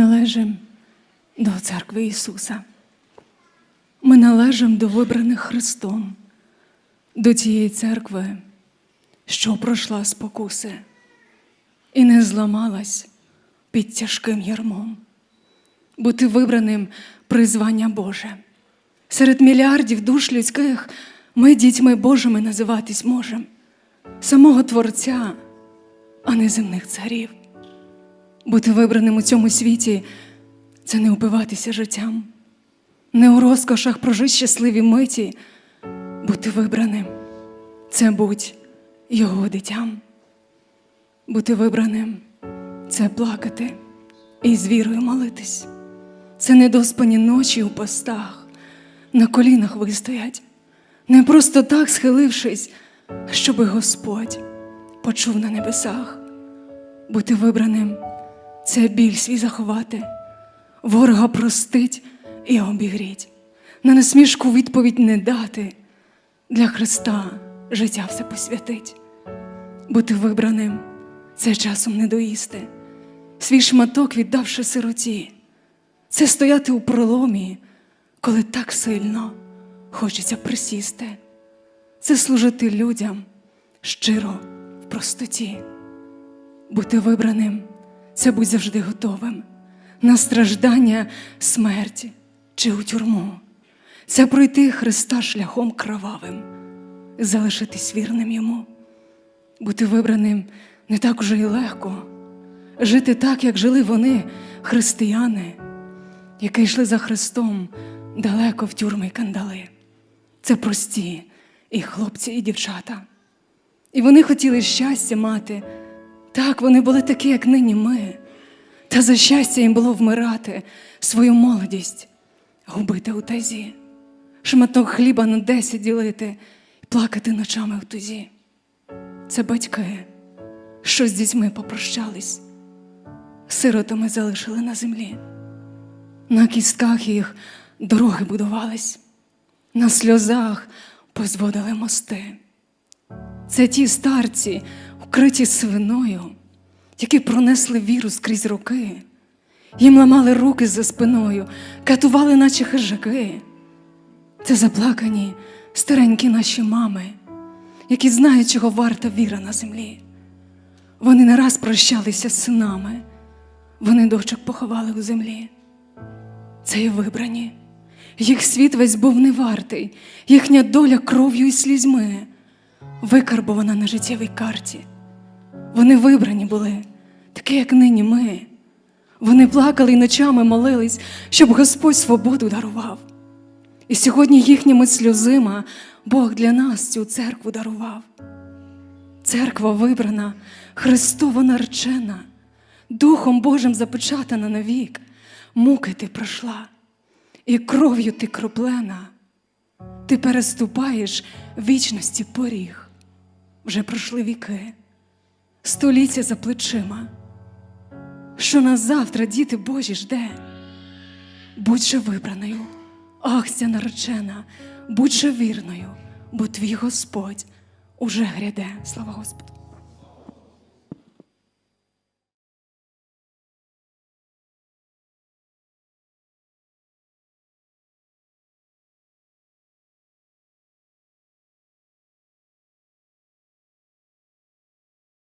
належимо до церкви Ісуса. Ми належимо до вибраних Христом, до тієї церкви, що пройшла спокуси і не зламалась під тяжким ярмом. Бути вибраним призвання Боже. Серед мільярдів душ людських ми дітьми Божими називатись можемо, самого Творця, а не земних царів. Бути вибраним у цьому світі це не упиватися життям, не у розкошах прожити щасливі миті. Бути вибраним це будь його дитям. Бути вибраним це плакати і з вірою молитись. Це недоспані ночі у постах, на колінах вистоять, не просто так схилившись, щоби Господь почув на небесах. Бути вибраним це біль свій заховати, ворога простить і обігріть, на насмішку відповідь не дати, для Христа життя все посвятить. Бути вибраним це часом не доїсти, свій шматок віддавши сироті, це стояти у проломі, коли так сильно хочеться присісти, це служити людям щиро в простоті. Бути вибраним це будь завжди готовим на страждання, смерті чи у тюрму. Це пройти Христа шляхом кровавим, залишитись вірним йому, бути вибраним не так уже й легко, жити так, як жили вони, християни, які йшли за Христом далеко в тюрми й кандали. Це прості і хлопці, і дівчата. І вони хотіли щастя мати. Так, вони були такі, як нині ми. Та за щастя їм було вмирати, свою молодість, губити у тазі, шматок хліба на десять ділити і плакати ночами в тузі. Це батьки, що з дітьми попрощались, сиротами залишили на землі. На кістках їх дороги будувались, на сльозах позводили мости. Це ті старці, вкриті свиною, які пронесли віру скрізь роки, їм ламали руки за спиною, катували, наче хижаки. Це заплакані старенькі наші мами, які знають, чого варта віра на землі. Вони не раз прощалися з синами, вони дочок поховали у землі. Це і вибрані. Їх світ весь був невартий, їхня доля кров'ю і слізьми, викарбована на життєвій карті. Вони вибрані були, такі, як нині ми. Вони плакали і ночами молились, щоб Господь свободу дарував. І сьогодні їхніми сльозима Бог для нас цю церкву дарував. Церква вибрана, Христова наречена, Духом Божим запечатана навік, муки ти пройшла, і кров'ю ти кроплена. Ти переступаєш вічності поріг. Вже пройшли віки, століття за плечима. Що нас завтра, діти Божі, жде? Будь же вибраною, ах, наречена, будь же вірною, бо твій Господь уже гряде. Слава Господу.